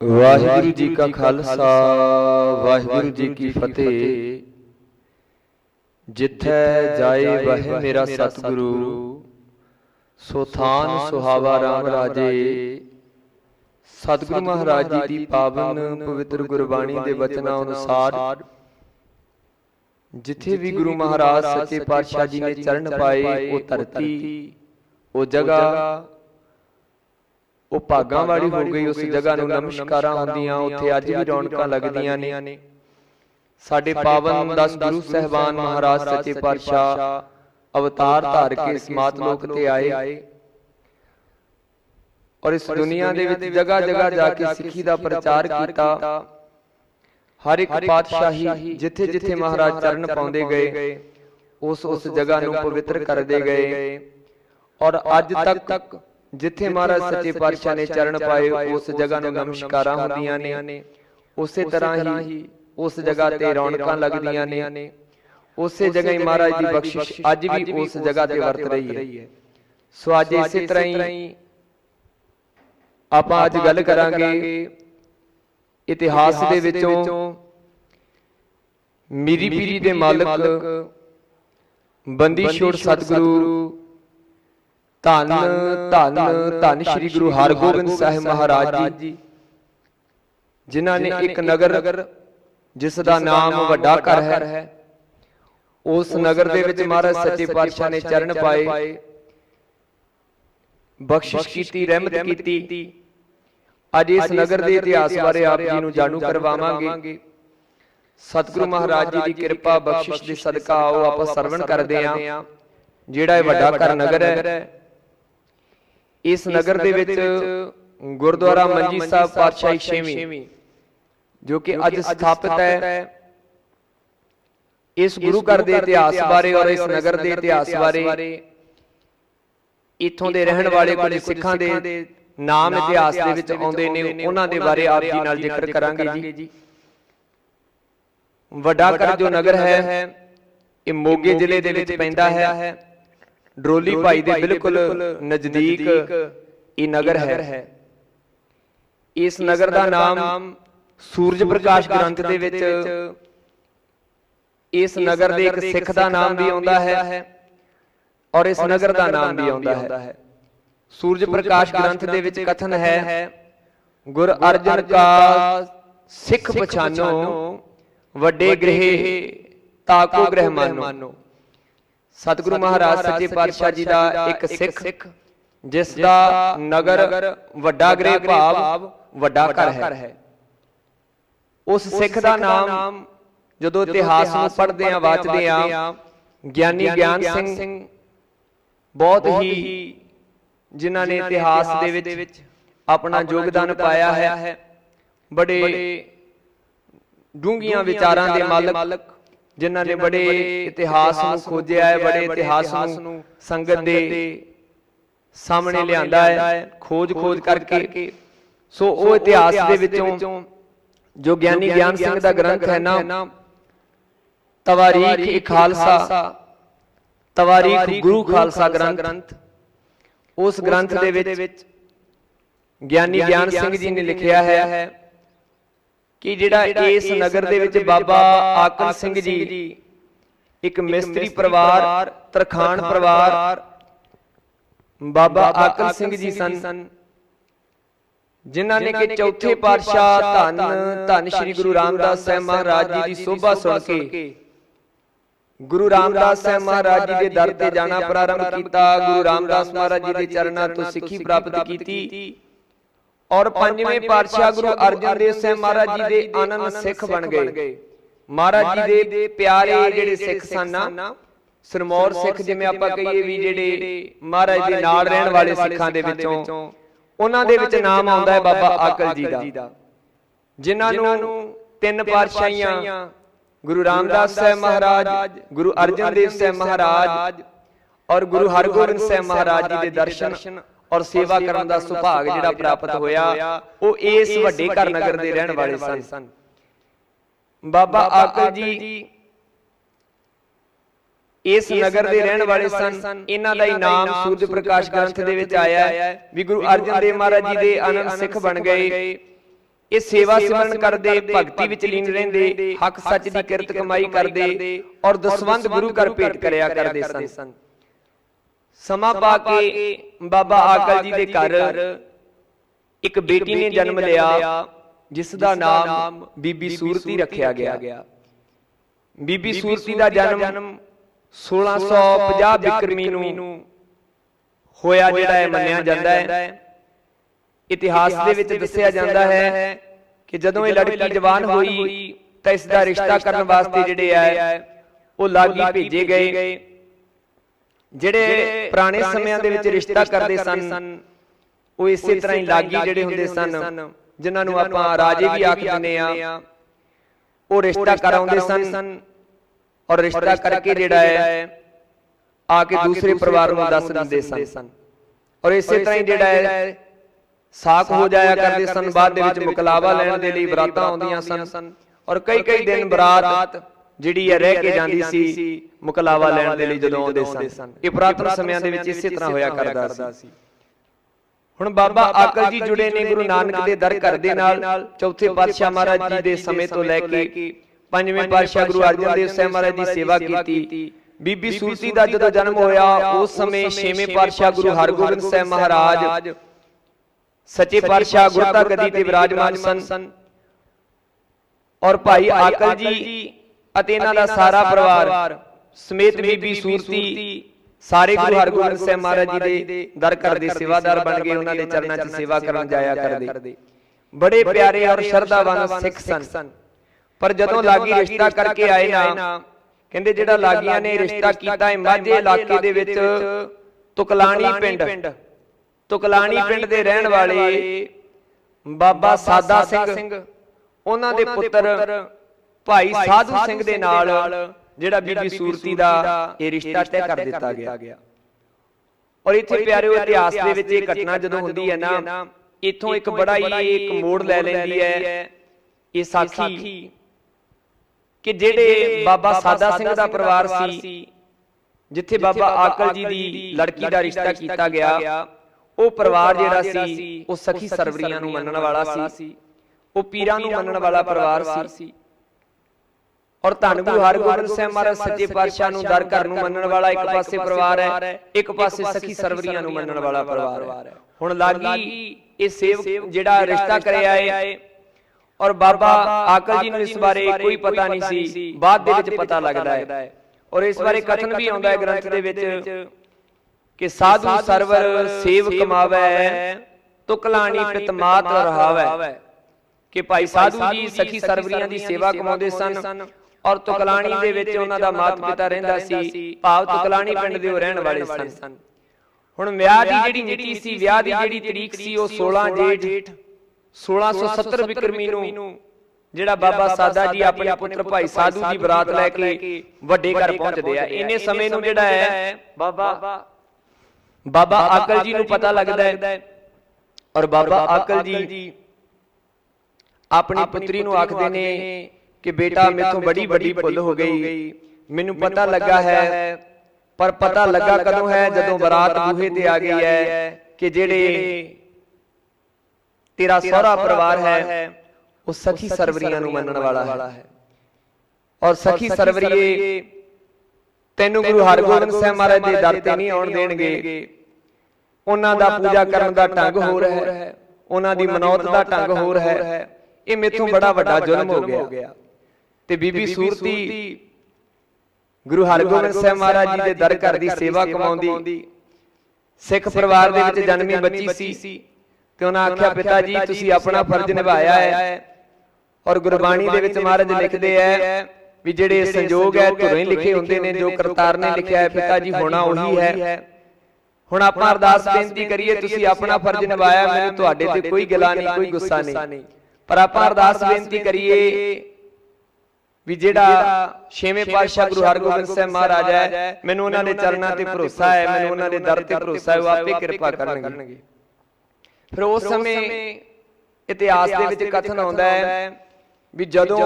ਵਾਹਿਗੁਰੂ ਜੀ ਕਾ ਖਾਲਸਾ, ਵਾਹਿਗੁਰੂ ਜੀ ਕੀ ਫਤਿਹ। ਜਿੱਥੈ ਜਾਏ ਬਹਿ ਮੇਰਾ ਸਤਿਗੁਰੂ, ਸੋ ਥਾਨ ਸੁਹਾਵਾ ਰਾਮ ਰਾਜੇ। ਸਤਿਗੁਰੂ ਮਹਾਰਾਜ ਜੀ ਦੀ ਪਾਵਨ ਪਵਿੱਤਰ ਗੁਰਬਾਣੀ ਦੇ ਬਚਨਾਂ ਅਨੁਸਾਰ, ਜਿੱਥੇ ਵੀ ਗੁਰੂ ਮਹਾਰਾਜ ਸੱਚੇ ਪਾਤਸ਼ਾਹ ਜੀ ਨੇ ਚਰਨ ਪਾਏ, ਉਹ ਧਰਤੀ, ਉਹ ਜਗ੍ਹਾ ਉਹ ਭਾਗਾਂ ਵਾਲੀ ਹੋ ਗਈ ਉਸ ਜਗ੍ਹਾ ਨੂੰ ਨਮਸਕਾਰਾਂ ਹੁੰਦੀਆਂ ਉੱਥੇ ਅੱਜ ਵੀ ਰੌਣਕਾਂ ਲੱਗਦੀਆਂ ਨੇ। ਸਾਡੇ ਪਾਵਨ ਦਸ ਗੁਰੂ ਸਹਿਬਾਨ ਮਹਾਰਾਜ ਸੱਚੇ ਪਾਤਸ਼ਾਹ ਅਵਤਾਰ ਧਾਰ ਕੇ ਇਸ ਮਾਤ ਲੋਕ ਤੇ ਆਏ। ਔਰ ਇਸ ਦੁਨੀਆ ਦੇ ਵਿੱਚ ਜਗ੍ਹਾ ਜਗ੍ਹਾ ਜਾ ਕੇ ਸਿੱਖੀ ਦਾ ਪ੍ਰਚਾਰ ਕੀਤਾ। ਹਰ ਇੱਕ ਪਾਤਸ਼ਾਹੀ ਜਿੱਥੇ ਜਿੱਥੇ ਮਹਾਰਾਜ ਚਰਨ ਪਾਉਂਦੇ ਗਏ ਉਸ ਉਸ ਜਗ੍ਹਾ ਨੂੰ ਪਵਿੱਤਰ ਕਰਦੇ ਗਏ। ਔਰ ਅੱਜ ਤੱਕ ਜਿੱਥੇ ਮਹਾਰਾਜ ਸੱਚੇ ਪਾਤਸ਼ਾਹ ਨੇ ਚਰਨ ਪਾਏ ਉਸ ਜਗ੍ਹਾ ਨੂੰ ਨਮਸਕਾਰਾਂ ਹੁੰਦੀਆਂ ਨੇ। ਉਸੇ ਤਰ੍ਹਾਂ ਹੀ ਉਸ ਜਗ੍ਹਾ ਤੇ ਰੌਣਕਾਂ ਲੱਗਦੀਆਂ ਨੇ। ਉਸੇ ਜਗ੍ਹਾ ਹੀ ਮਹਾਰਾਜ ਦੀ ਬਖਸ਼ਿਸ਼ ਅੱਜ ਵੀ ਉਸ ਜਗ੍ਹਾ ਤੇ ਵਰਤ ਰਹੀ ਹੈ। ਸੋ ਅੱਜ ਇਸੇ ਤਰ੍ਹਾਂ ਹੀ ਆਪਾਂ ਅੱਜ ਗੱਲ ਕਰਾਂਗੇ ਇਤਿਹਾਸ ਦੇ ਵਿੱਚੋਂ ਮੀਰੀ ਪੀਰੀ ਦੇ ਮਾਲਕ ਬੰਦੀ ਛੋੜ ਸਤਿਗੁਰੂ ਧੰਨ ਧੰਨ ਧੰਨ ਸ੍ਰੀ ਗੁਰੂ ਹਰਗੋਬਿੰਦ ਸਾਹਿਬ ਮਹਾਰਾਜ ਜੀ ਜਿਨ੍ਹਾਂ ਨੇ ਇੱਕ ਨਗਰ ਜਿਸ ਦਾ ਨਾਮ ਵੱਡਾ ਘਰ ਹੈ। ਉਸ ਨਗਰ ਦੇ ਵਿੱਚ ਮਹਾਰਾਜ ਸੱਚੇ ਪਾਤਸ਼ਾਹ ਨੇ ਚਰਨ ਪਾਏ। ਬਖਸ਼ਿਸ਼ ਕੀਤੀ ਰਹਿਮਤ ਕੀਤੀ। ਅੱਜ ਇਸ ਨਗਰ ਦੇ ਇਤਿਹਾਸ ਬਾਰੇ ਆਪ ਜੀ ਨੂੰ ਜਾਣੂ ਕਰਵਾਵਾਂਗੇ। ਸਤਿਗੁਰੂ ਮਹਾਰਾਜ ਜੀ ਦੀ ਕਿਰਪਾ ਬਖਸ਼ਿਸ਼ ਦੇ ਸਦਕਾ ਆਓ ਆਪਾਂ ਸਰਵਣ ਕਰਦੇ ਆਂ। ਜਿਹੜਾ ਇਹ ਵੱਡਾ ਘਰ ਨਗਰ ਹੈ। ਇਸ ਨਗਰ ਦੇ ਵਿੱਚ ਗੁਰਦੁਆਰਾ ਮੰਜੀ ਸਾਹਿਬ ਪਾਤਸ਼ਾਹੀ ਛੇਵੀਂ ਜੋ ਕਿ ਅੱਜ ਸਥਾਪਿਤ ਹੈ ਇਸ ਗੁਰੂ ਘਰ ਦੇ ਇਤਿਹਾਸ ਬਾਰੇ ਔਰ ਇਸ ਨਗਰ ਦੇ ਇਤਿਹਾਸ ਬਾਰੇ ਇੱਥੋਂ ਦੇ ਰਹਿਣ ਵਾਲੇ ਕੁਝ ਸਿੱਖਾਂ ਦੇ ਨਾਮ ਇਤਿਹਾਸ ਦੇ ਵਿੱਚ ਆਉਂਦੇ ਨੇ ਉਹਨਾਂ ਦੇ ਬਾਰੇ ਆਪ ਜੀ ਨਾਲ ਜ਼ਿਕਰ ਕਰਾਂਗੇ ਜੀ। ਵੱਡਾ ਕਰ ਜੋ ਨਗਰ ਹੈ ਇਹ ਮੋਗੇ ਜ਼ਿਲ੍ਹੇ ਦੇ ਵਿੱਚ ਪੈਂਦਾ ਹੈ। ਡਰੋਲੀ ਭਾਈ ਦੇ ਬਿਲਕੁਲ ਨਜ਼ਦੀਕ ਇਹ ਨਗਰ ਹੈ। ਇਸ ਨਗਰ ਦਾ ਨਾਮ ਸੂਰਜ ਪ੍ਰਕਾਸ਼ ਗ੍ਰੰਥ ਦੇ ਵਿੱਚ ਇਸ ਨਗਰ ਦੇ ਇੱਕ ਸਿੱਖ ਦਾ ਨਾਮ ਵੀ ਆਉਂਦਾ ਹੈ। ਔਰ ਇਸ ਨਗਰ ਦਾ ਨਾਮ ਵੀ ਆਉਂਦਾ ਹੈ। ਸੂਰਜ ਪ੍ਰਕਾਸ਼ ਗ੍ਰੰਥ ਦੇ ਵਿੱਚ ਕਥਨ ਹੈ ਗੁਰ ਅਰਜਨ ਕਾ ਸਿੱਖ ਪਛਾਨੋ ਵੱਡੇ ਗ੍ਰਹਿ ਤਾਕੋ ਗ੍ਰਹਿ ਮਾਨੋ ਸਤਿਗੁਰੂ ਮਹਾਰਾਜ ਸੱਚੇ ਪਾਤਸ਼ਾਹ ਜੀ ਦਾ ਇੱਕ ਸਿੱਖ ਜਿਸ ਦਾ ਨਗਰ ਵੱਡਾ ਗ੍ਰਹਿ ਭਾਵ ਵੱਡਾ ਘਰ ਹੈ। ਉਸ ਸਿੱਖ ਦਾ ਨਾਮ ਜਦੋਂ ਇਤਿਹਾਸ ਨੂੰ ਪੜ੍ਹਦੇ ਆਂ ਵਾਚਦੇ ਆਂ ਗਿਆਨੀ ਗਿਆਨ ਸਿੰਘ ਬਹੁਤ ਹੀ ਜਿਨ੍ਹਾਂ ਨੇ ਇਤਿਹਾਸ ਦੇ ਵਿੱਚ ਆਪਣਾ ਯੋਗਦਾਨ ਪਾਇਆ ਹੈ। ਬੜੇ ਡੂੰਘੀਆਂ ਵਿਚਾਰਾਂ ਦੇ ਮਾਲਕ ਜਿਨ੍ਹਾਂ ਨੇ ਬੜੇ ਇਤਿਹਾਸ ਨੂੰ ਖੋਜਿਆ ਹੈ ਬੜੇ ਇਤਿਹਾਸ ਨੂੰ ਸੰਗਤ ਦੇ ਸਾਹਮਣੇ ਲਿਆਂਦਾ ਹੈ ਖੋਜ ਖੋਜ ਕਰਕੇ। ਸੋ ਉਹ ਇਤਿਹਾਸ ਦੇ ਵਿੱਚੋਂ ਜੋ ਗਿਆਨੀ ਗਿਆਨ ਸਿੰਘ ਦਾ ਗ੍ਰੰਥ ਹੈ ਨਾ ਤਵਾਰੀਖ ਇੱਕ ਖਾਲਸਾ ਤਵਾਰੀਖ ਗੁਰੂ ਖਾਲਸਾ ਗ੍ਰੰਥ। ਉਸ ਗ੍ਰੰਥ ਦੇ ਵਿੱਚ ਗਿਆਨੀ ਗਿਆਨ ਸਿੰਘ ਜੀ ਨੇ ਲਿਖਿਆ ਹੈ ਕਿ ਜਿਹੜਾ ਇਸ ਨਗਰ ਦੇ ਵਿੱਚ ਬਾਬਾ ਆਕਲ ਸਿੰਘ ਜੀ ਇੱਕ ਮਿਸਤਰੀ ਪਰਿਵਾਰ ਤਰਖਾਨ ਪਰਿਵਾਰ ਬਾਬਾ ਆਕਲ ਸਿੰਘ ਜੀ ਸਨ। ਜਿਨ੍ਹਾਂ ਨੇ ਕਿ ਚੌਥੇ ਪਾਤਸ਼ਾਹ ਧੰਨ ਧੰਨ ਸ੍ਰੀ ਗੁਰੂ ਰਾਮਦਾਸ ਸਾਹਿਬ ਮਹਾਰਾਜ ਜੀ ਦੀ ਸੋਭਾ ਸੁਣ ਕੇ। ਗੁਰੂ ਰਾਮਦਾਸ ਸਾਹਿਬ ਮਹਾਰਾਜ ਜੀ ਦੇ ਦਰ ਤੇ ਜਾਣਾ ਪ੍ਰਾਰੰਭ ਕੀਤਾ। ਗੁਰੂ ਰਾਮਦਾਸ ਮਹਾਰਾਜ ਜੀ ਦੇ ਚਰਨਾਂ ਤੋਂ ਸਿੱਖੀ ਪ੍ਰਾਪਤ ਕੀਤੀ। ਔਰ ਪੰਜਵੇਂ ਪਾਤਸ਼ਾਹ ਗੁਰੂ ਅਰਜਨ ਦੇਵ ਸਾਹਿਬ ਮਹਾਰਾਜ ਜੀ ਦੇ ਆਨੰਦ ਸਿੱਖ ਬਣ ਗਏ। ਮਹਾਰਾਜ ਜੀ ਦੇ ਪਿਆਰੇ ਜਿਹੜੇ ਸਿੱਖ ਸਨ ਨਾ ਸਰਮੌਰ ਸਿੱਖ ਜਿਵੇਂ ਆਪਾਂ ਕਹੀਏ ਵੀ ਜਿਹੜੇ ਮਹਾਰਾਜ ਦੇ ਨਾਲ ਰਹਿਣ ਵਾਲੇ ਸਿੱਖਾਂ ਦੇ ਵਿੱਚੋਂ ਉਹਨਾਂ ਦੇ ਵਿੱਚ ਨਾਮ ਆਉਂਦਾ ਹੈ ਬਾਬਾ ਆਕਲ ਜੀ ਦਾ। ਜਿਨ੍ਹਾਂ ਨੂੰ ਤਿੰਨ ਪਾਤਸ਼ਾਹੀਆਂ ਗੁਰੂ ਰਾਮਦਾਸ ਸਾਹਿਬ ਮਹਾਰਾਜ ਗੁਰੂ ਅਰਜਨ ਦੇਵ ਸਾਹਿਬ ਮਹਾਰਾਜ ਔਰ ਗੁਰੂ ਹਰਗੋਬਿੰਦ ਸਾਹਿਬ ਮਹਾਰਾਜ ਜੀ ਦੇ ਦਰਸ਼ਨ ਔਰ ਸੇਵਾ ਕਰਨ ਦਾ ਸੁਭਾਗ ਜਿਹੜਾ ਪ੍ਰਾਪਤ ਹੋਇਆ ਉਹ ਇਸ ਵੱਡੇ ਘਰ ਨਗਰ ਦੇ ਰਹਿਣ ਵਾਲੇ ਸਨ। ਬਾਬਾ ਆਕਲ ਜੀ ਇਸ ਨਗਰ ਦੇ ਰਹਿਣ ਵਾਲੇ ਸਨ। ਇਹਨਾਂ ਦਾ ਹੀ ਨਾਮ ਸੂਰਜ ਪ੍ਰਕਾਸ਼ ਗ੍ਰੰਥ ਦੇ ਵਿੱਚ ਆਇਆ ਹੈ। ਵੀ ਗੁਰੂ ਅਰਜਨ ਦੇਵ ਮਹਾਰਾਜ ਜੀ ਦੇ ਅਨੰਦ ਸਿੱਖ ਬਣ ਗਏ। ਇਹ ਸੇਵਾ ਸਿਮਰਨ ਕਰਦੇ ਭਗਤੀ ਵਿੱਚ ਲੀਨ ਰਹਿੰਦੇ ਹੱਕ ਸੱਚ ਦੀ ਕਿਰਤ ਕਮਾਈ ਕਰਦੇ ਔਰ ਦਸਵੰਦ ਗੁਰੂ ਘਰ ਭੇਟ ਕਰਿਆ ਕਰਦੇ ਸਨ। ਸਮਾਂ ਪਾ ਕੇ ਬਾਬਾ ਆਕਲ ਜੀ ਦੇ ਘਰ ਇੱਕ ਬੇਟੀ ਨੇ ਜਨਮ ਲਿਆ ਜਿਸ ਦਾ ਨਾਮ ਬੀਬੀ ਸੂਰਤੀ ਰੱਖਿਆ ਗਿਆ। ਬੀਬੀ ਸੂਰਤੀ ਦਾ ਜਨਮ 1650 ਬਿਕਰਮੀ ਨੂੰ ਹੋਇਆ ਜਿਹੜਾ ਹੈ ਮੰਨਿਆ ਜਾਂਦਾ ਹੈ। ਇਤਿਹਾਸ ਦੇ ਵਿੱਚ ਦੱਸਿਆ ਜਾਂਦਾ ਹੈ ਕਿ ਜਦੋਂ ਇਹ ਲੜਕੀ ਜਵਾਨ ਹੋਈ ਤਾਂ ਇਸ ਦਾ ਰਿਸ਼ਤਾ ਕਰਨ ਵਾਸਤੇ ਜਿਹੜੇ ਆ ਉਹ ਲਾਗੀ ਭੇਜੇ ਗਏ। ਜਿਹੜੇ ਪੁਰਾਣੇ ਸਮਿਆਂ ਦੇ ਵਿੱਚ ਰਿਸ਼ਤਾ ਕਰਦੇ ਸਨ ਉਹ ਇਸੇ ਤਰ੍ਹਾਂ ਹੀ ਲਾਗੀ ਜਿਹੜੇ ਹੁੰਦੇ ਸਨ ਜਿਨ੍ਹਾਂ ਨੂੰ ਆਪਾਂ ਰਾਜੇ ਵੀ ਆਖ ਦਿੰਦੇ ਆ। ਉਹ ਰਿਸ਼ਤਾ ਕਰਾਉਂਦੇ ਸਨ ਔਰ ਰਿਸ਼ਤਾ ਕਰਕੇ ਜਿਹੜਾ ਹੈ ਆ ਕੇ ਦੂਸਰੇ ਪਰਿਵਾਰ ਨੂੰ ਦੱਸ ਦਿੰਦੇ ਸਨ। ਔਰ ਇਸੇ ਤਰ੍ਹਾਂ ਹੀ ਜਿਹੜਾ ਹੈ ਸਾਖ ਹੋ ਜਾਇਆ ਕਰਦੇ ਸਨ ਬਾਅਦ ਦੇ ਵਿੱਚ ਮੁਕਲਾਵਾ ਲੈਣ ਦੇ ਲਈ ਬਰਾਤਾਂ ਆਉਂਦੀਆਂ ਸਨ। ਔਰ ਕਈ ਕਈ ਦਿਨ ਬਰਾਤ ਜਿਹੜੀ ਹੈ ਰਹਿ ਕੇ ਜਾਂਦੀ ਸੀ ਮੁਕਲਾਵਾ ਲੈਣ ਦੇ ਲਈ ਜਦੋਂ ਆਉਂਦੇ ਸਨ। ਇਹ ਪੁਰਾਤਨ ਸਮਿਆਂ ਦੇ ਵਿੱਚ ਇਸੇ ਤਰ੍ਹਾਂ ਹੋਇਆ ਕਰਦਾ ਸੀ। ਹੁਣ ਬਾਬਾ ਆਕਲ ਜੀ ਜੁੜੇ ਨੇ ਗੁਰੂ ਨਾਨਕ ਦੇ ਦਰ ਘਰ ਦੇ ਨਾਲ ਚੌਥੇ ਪਾਤਸ਼ਾਹ ਮਹਾਰਾਜ ਜੀ ਦੇ ਸਮੇਂ ਤੋਂ ਲੈ ਕੇ ਪੰਜਵੇਂ ਪਾਤਸ਼ਾਹ ਗੁਰੂ ਅਰਜਨ ਦੇਵ ਸਾਹਿਬ ਮਹਾਰਾਜ ਦੀ ਸੇਵਾ ਕੀਤੀ। ਬੀਬੀ ਸੂਰਤੀ ਦਾ ਜਦੋਂ ਜਨਮ ਹੋਇਆ ਉਸ ਸਮੇਂ ਛੇਵੇਂ ਪਾਤਸ਼ਾਹ ਗੁਰੂ ਹਰਗੋਬਿੰਦ ਸਾਹਿਬ ਮਹਾਰਾਜ ਸੱਚੇ ਪਾਤਸ਼ਾਹ ਗੁਰਤਾ ਗੱਦੀ ਤੇ ਵਿਰਾਜਮਾਨ ਸਨ ਔਰ ਭਾਈ ਆਕਲ ਜੀ ਅਤੇ ਇਹਨਾਂ ਦਾ ਸਾਰਾ ਪਰਿਵਾਰ ਸਮੇਤ ਬੀਬੀ ਸੂਰਤੀ ਸਾਰੇ ਗੁਰੂ ਹਰਗੋਬਿੰਦ ਸਾਹਿਬ ਮਹਾਰਾਜ ਜੀ ਦੇ ਦਰ ਘਰ ਦੇ ਸੇਵਾਦਾਰ ਬਣ ਗਏ ਉਹਨਾਂ ਦੇ ਚਰਨਾਂ 'ਚ ਸੇਵਾ ਕਰਨ ਜਾਇਆ ਕਰਦੇ। ਬੜੇ ਪਿਆਰੇ ਔਰ ਸ਼ਰਧਾਵਾਨ ਸਿੱਖ ਸਨ ਪਰ ਜਦੋਂ ਲਾਗੀ ਰਿਸ਼ਤਾ ਕਰਕੇ ਆਏ ਨਾ ਕਹਿੰਦੇ ਜਿਹੜਾ ਲਾਗੀਆਂ ਨੇ ਰਿਸ਼ਤਾ ਕੀਤਾ ਹੈ ਮਾਝੇ ਇਲਾਕੇ ਦੇ ਵਿੱਚ ਤੁਕਲਾਣੀ ਪਿੰਡ। ਤੁਕਲਾਣੀ ਪਿੰਡ ਦੇ ਰਹਿਣ ਵਾਲੇ ਬਾਬਾ ਸਾਦਾ ਸਿੰਘ ਉਹਨਾਂ ਦੇ ਪੁੱਤਰ ਭਾਈ ਸਾਧੂ ਸਿੰਘ ਦੇ ਨਾਲ ਜਿਹੜਾ ਬੀਬੀ ਸੂਰਤੀ ਦਾ ਇਹ ਰਿਸ਼ਤਾ ਤੈਅ ਕਰ ਦਿੱਤਾ ਗਿਆ। ਔਰ ਇੱਥੇ ਪਿਆਰਿਓ ਇਤਿਹਾਸ ਦੇ ਵਿੱਚ ਇਹ ਘਟਨਾ ਜਦੋਂ ਹੁੰਦੀ ਹੈ ਨਾ ਇੱਥੋਂ ਇੱਕ ਬੜਾ ਹੀ ਇੱਕ ਮੋੜ ਲੈ ਲੈਂਦੀ ਹੈ ਇਹ ਸਾਖੀ ਕਿ ਜਿਹੜੇ ਬਾਬਾ ਸਾਦਾ ਸਿੰਘ ਦਾ ਪਰਿਵਾਰ ਸੀ ਜਿੱਥੇ ਬਾਬਾ ਆਕਲ ਜੀ ਦੀ ਲੜਕੀ ਦਾ ਰਿਸ਼ਤਾ ਕੀਤਾ ਗਿਆ। ਉਹ ਪਰਿਵਾਰ ਜਿਹੜਾ ਸੀ ਉਹ ਸਖੀ ਸਰਵਰੀਆਂ ਨੂੰ ਮੰਨਣ ਵਾਲਾ ਸੀ। ਉਹ ਪੀਰਾਂ ਨੂੰ ਮੰਨਣ ਵਾਲਾ ਪਰਿਵਾਰ ਸੀ। ਔਰ ਧੰਨ ਗੁਰੂ ਹਰਗੋਬਿੰਦ ਸਾਹਿਬ ਮਹਾਰਾਜ ਸੱਚੇ ਪਾਤਸ਼ਾਹ ਨੂੰ ਦਰ ਘਰ ਨੂੰ ਮੰਨਣ ਵਾਲਾ ਇੱਕ ਪਾਸੇ ਪਰਿਵਾਰ ਹੈ ਇੱਕ ਪਾਸੇ ਸਖੀ ਸਰਵਰੀਆਂ ਨੂੰ ਮੰਨਣ ਵਾਲਾ ਪਰਿਵਾਰ ਹੈ। ਹੁਣ ਲਾਗੀ ਇਹ ਸੇਵ ਜਿਹੜਾ ਰਿਸ਼ਤਾ ਕਰਿਆ ਹੈ ਔਰ ਬਾਬਾ ਆਕਲ ਜੀ ਨੂੰ ਇਸ ਬਾਰੇ ਕੋਈ ਪਤਾ ਨਹੀਂ ਸੀ ਬਾਅਦ ਦੇ ਵਿੱਚ ਪਤਾ ਲੱਗਦਾ ਹੈ ਔਰ ਇਸ ਬਾਰੇ ਕਥਨ ਵੀ ਆਉਂਦਾ ਹੈ ਗ੍ਰੰਥ ਦੇ ਵਿੱਚ ਕਿ ਸਾਧੂ ਸਰਵਰ ਸੇਵ ਕਮਾਵੇ ਤੁਕਲਾਣੀ ਪਿਤਮਾਤ ਰਹਾਵੇ। ਕਿ ਭਾਈ ਸਾਧੂ ਜੀ ਸਖੀ ਸਰਵਰੀਆਂ ਦੀ ਸੇਵਾ ਕਮਾਉਂਦੇ ਸਨ ਔਰ ਤੁਕਲਾਣੀ ਦੇ ਵਿੱਚ ਉਹਨਾਂ ਦਾ ਮਾਤ ਪਿਤਾ ਰਹਿੰਦਾ ਸੀ ਭਾਵ ਤੁਕਲਾਣੀ ਪਿੰਡ ਦੇ ਉਹ ਰਹਿਣ ਵਾਲੇ ਸਨ। ਹੁਣ ਵਿਆਹ ਦੀ ਜਿਹੜੀ ਨੀਤੀ ਸੀ ਵਿਆਹ ਦੀ ਜਿਹੜੀ ਤਰੀਕ ਸੀ ਉਹ 16 ਜੇਠ 1670 ਬਿਕਰਮੀ ਨੂੰ ਜਿਹੜਾ ਬਾਬਾ ਸਾਦਾ ਜੀ ਆਪਣੇ ਪੁੱਤਰ ਭਾਈ ਸਾਧੂ ਦੀ ਬਰਾਤ ਲੈ ਕੇ ਵੱਡੇ ਘਰ ਪਹੁੰਚਦੇ ਆ। ਇੰਨੇ ਸਮੇਂ ਨੂੰ ਜਿਹੜਾ ਹੈ ਬਾਬਾ ਬਾਬਾ ਆਕਲ ਜੀ ਨੂੰ ਪਤਾ ਲੱਗਦਾ ਹੈ। ਔਰ ਬਾਬਾ ਆਕਲ ਜੀ ਆਪਣੀ ਪੁੱਤਰੀ ਨੂੰ ਆਖਦੇ ਨੇ ਕਿ ਬੇਟਾ ਮੇਥੋਂ ਬੜੀ ਵੱਡੀ ਭੁੱਲ ਹੋ ਗਈ। ਮੈਨੂੰ ਪਤਾ ਲੱਗਾ ਹੈ ਪਰ ਪਤਾ ਲੱਗਾ ਕਦੋਂ ਹੈ ਜਦੋਂ ਬਰਾਤ ਬੂਹੇ ਤੇ ਆ ਗਈ ਹੈ ਕਿ ਜਿਹੜੇ ਤੇਰਾ ਸਹੁਰਾ ਪਰਿਵਾਰ ਹੈ ਉਹ ਸਖੀ ਸਰਵਰੀਆਂ ਨੂੰ ਮੰਨਣ ਵਾਲਾ ਹੈ। ਔਰ ਸਖੀ ਸਰਵਰੀਏ ਤੈਨੂੰ ਗੁਰੂ ਹਰਗੋਬਿੰਦ ਸਾਹਿਬ ਮਹਾਰਾਜ ਦੇ ਦਰ ਤੇ ਨਹੀਂ ਆਉਣ ਦੇਣਗੇ। ਉਹਨਾਂ ਦਾ ਪੂਜਾ ਕਰਨ ਦਾ ਢੰਗ ਹੋਰ ਹੈ। ਉਹਨਾਂ ਦੀ ਮਨੌਤ ਦਾ ਢੰਗ ਹੋਰ ਹੈ। ਇਹ ਮੇਥੋਂ ਬੜਾ ਵੱਡਾ ਜ਼ੁਲਮ ਹੋ ਗਿਆ। ਤੇ ਬੀਬੀ ਸੂਰਤੀ ਗੁਰੂ ਹਰਗੋਬਿੰਦ ਸਾਹਿਬ ਮਹਾਰਾਜ ਜੀ ਦੇ ਦਰ ਘਰ ਦੀ ਸੇਵਾ ਕਮਾਉਂਦੀ ਸਿੱਖ ਪਰਿਵਾਰ ਦੇ ਵਿੱਚ ਜਨਮੀ ਬੱਚੀ ਸੀ ਤੇ ਉਹਨਾਂ ਆਖਿਆ ਪਿਤਾ ਜੀ ਤੁਸੀਂ ਆਪਣਾ ਫਰਜ਼ ਨਿਭਾਇਆ ਹੈ। ਔਰ ਗੁਰਬਾਣੀ ਦੇ ਵਿੱਚ ਮਹਾਰਾਜ ਲਿਖਦੇ ਐ ਵੀ ਜਿਹੜੇ ਸੰਜੋਗ ਹੈ ਧੁਰੇ ਹੀ ਲਿਖੇ ਹੁੰਦੇ ਨੇ ਜੋ ਕਰਤਾਰ ਨੇ ਲਿਖਿਆ ਹੈ ਪਿਤਾ ਜੀ ਹੋਣਾ ਉਹੀ ਹੈ। ਹੁਣ ਆਪਾਂ ਅਰਦਾਸ ਬੇਨਤੀ ਕਰੀਏ ਤੁਸੀਂ ਆਪਣਾ ਫਰਜ਼ ਨਿਭਾਇਆ ਮੈਨੂੰ ਤੁਹਾਡੇ ਤੇ ਕੋਈ ਗਿਲਾ ਨਹੀਂ ਕੋਈ ਗੁੱਸਾ ਨਹੀਂ। ਪਰ ਆਪਾਂ ਅਰਦਾਸ ਬੇਨਤੀ ਕਰੀਏ ਵੀ ਜਿਹੜਾ ਛੇਵੇਂ ਪਾਤਸ਼ਾਹ ਗੁਰੂ ਹਰਗੋਬਿੰਦ ਸਾਹਿਬ ਮਹਾਰਾਜ ਹੈ ਮੈਨੂੰ ਉਹਨਾਂ ਦੇ ਚਰਨਾਂ ਤੇ ਭਰੋਸਾ ਹੈ ਮੈਨੂੰ ਉਹਨਾਂ ਦੇ ਦਰ ਤੇ ਭਰੋਸਾ ਹੈ ਉਹ ਆਪੇ ਕਿਰਪਾ ਕਰਨਗੇ। ਫਿਰ ਉਸ ਸਮੇਂ ਇਤਿਹਾਸ ਦੇ ਵਿੱਚ ਕਥਨ ਆਉਂਦਾ ਹੈ ਵੀ ਜਦੋਂ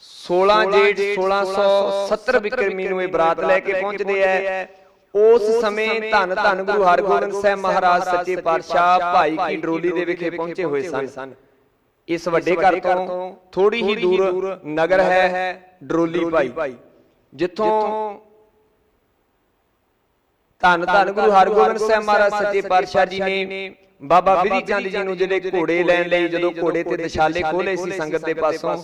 16 ਜੇਠ 1670 ਬਿਕਰਮੀ ਨੂੰ ਇਹ ਬਰਾਤ ਲੈ ਕੇ ਪਹੁੰਚਦੇ ਐ ਉਸ ਸਮੇਂ ਧੰਨ ਧੰਨ ਗੁਰੂ ਹਰਗੋਬਿੰਦ ਸਾਹਿਬ ਮਹਾਰਾਜ ਸੱਚੇ ਪਾਤਸ਼ਾਹ ਭਾਈ ਕੀ ਡਰੋਲੀ ਦੇ ਵਿਖੇ ਪਹੁੰਚੇ ਹੋਏ ਸਨ। ਇਸ ਵੱਡੇ ਘਰ ਤੋਂ ਥੋੜੀ ਹੀ ਦੂਰ ਨਗਰ ਹੈ ਡਰੋਲੀ ਭਾਈ। ਜਿੱਥੋਂ ਧੰਨ ਧੰਨ ਗੁਰੂ ਹਰਗੋਬਿੰਦ ਸਾਹਿਬ ਮਹਾਰਾਜ ਸੱਚੇ ਪਾਤਸ਼ਾਹ ਜੀ ਨੇ ਬਾਬਾ ਵਿਧੀ ਚੰਦ ਜੀ ਨੂੰ ਜਿਹੜੇ ਘੋੜੇ ਲੈਣ ਲਈ ਜਦੋਂ ਘੋੜੇ ਤੇ ਦਸ਼ਾਲੇ ਖੋਲੇ ਸੀ ਸੰਗਤ ਦੇ ਪਾਸੋਂ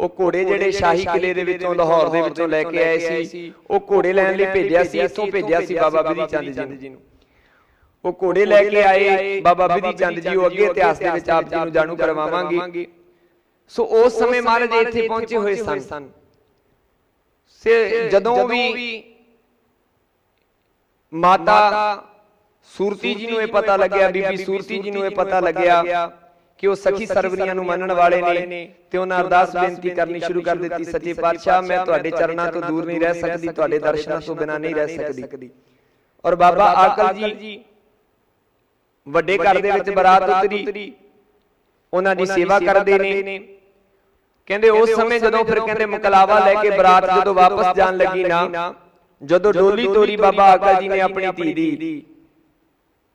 ਉਹ ਘੋੜੇ ਜਿਹੜੇ ਸ਼ਾਹੀ ਕਿਲੇ ਦੇ ਵਿੱਚੋਂ ਲਾਹੌਰ ਦੇ ਵਿੱਚੋਂ ਲੈ ਕੇ ਆਏ ਸੀ ਉਹ ਘੋੜੇ ਲੈਣ ਲਈ ਭੇਜਿਆ ਸੀ ਇੱਥੋਂ ਭੇਜਿਆ ਸੀ ਬਾਬਾ ਵਿਧੀ ਚੰਦ ਜੀ ਨੂੰ। ਉਹ ਘੋੜੇ ਲੈ ਕੇ ਆਏ ਬਾਬਾ ਵਿਧੀ ਚੰਦ ਜੀ ਉਹ ਅੱਗੇ ਇਤਿਹਾਸ ਦੇ ਵਿੱਚ ਆਪ ਜੀ ਨੂੰ ਜਾਣੂ ਕਰਵਾਵਾਂਗੇ ਸੋ ਉਸ ਸਮੇਂ ਮਹਾਰਾਜ ਇੱਥੇ ਪਹੁੰਚੇ ਹੋਏ ਸਨ। ਸੇ ਜਦੋਂ ਵੀ ਮਾਤਾ ਸੂਰਤੀ ਜੀ ਨੂੰ ਇਹ ਪਤਾ ਲੱਗਿਆ ਬੀਬੀ ਸੂਰਤੀ ਜੀ ਨੂੰ ਇਹ ਪਤਾ ਲੱਗਿਆ ਕਿ ਉਹ ਸਖੀ ਸਰਵਰੀਆਂ ਨੂੰ ਮੰਨਣ ਵਾਲੇ ਨੇ ਤੇ ਉਹਨਾਂ ਅਰਦਾਸ ਬੇਨਤੀ ਕਰਨੀ ਸ਼ੁਰੂ ਕਰ ਦਿੱਤੀ ਸੱਚੇ ਪਾਤਸ਼ਾਹ ਮੈਂ ਤੁਹਾਡੇ ਚਰਨਾਂ ਤੋਂ ਦੂਰ ਨਹੀਂ ਰਹਿ ਸਕਦੀ ਤੁਹਾਡੇ ਦਰਸ਼ਨਾਂ ਤੋਂ ਬਿਨਾਂ ਨਹੀਂ ਰਹਿ ਸਕਦੀ। ਔਰ ਬਾਬਾ ਆਕਲ ਜੀ ਵੱਡੇ ਘਰ ਦੇ ਵਿੱਚ ਬਰਾਤ ਉਤਰੀ। ਉਹਨਾਂ ਦੀ ਸੇਵਾ ਕਰਦੇ ਨੇ। ਕਹਿੰਦੇ ਉਸ ਸਮੇਂ ਜਦੋਂ ਫਿਰ ਕਹਿੰਦੇ ਮੁਕਲਾਵਾ ਲੈ ਕੇ ਬਰਾਤ ਜਦੋਂ ਵਾਪਸ ਜਾਣ ਲੱਗੀ ਨਾ ਜਦੋਂ ਡੋਲੀ ਤੋਰੀ ਬਾਬਾ ਆਕਲ ਜੀ ਨੇ ਆਪਣੀ ਧੀ ਦੀ।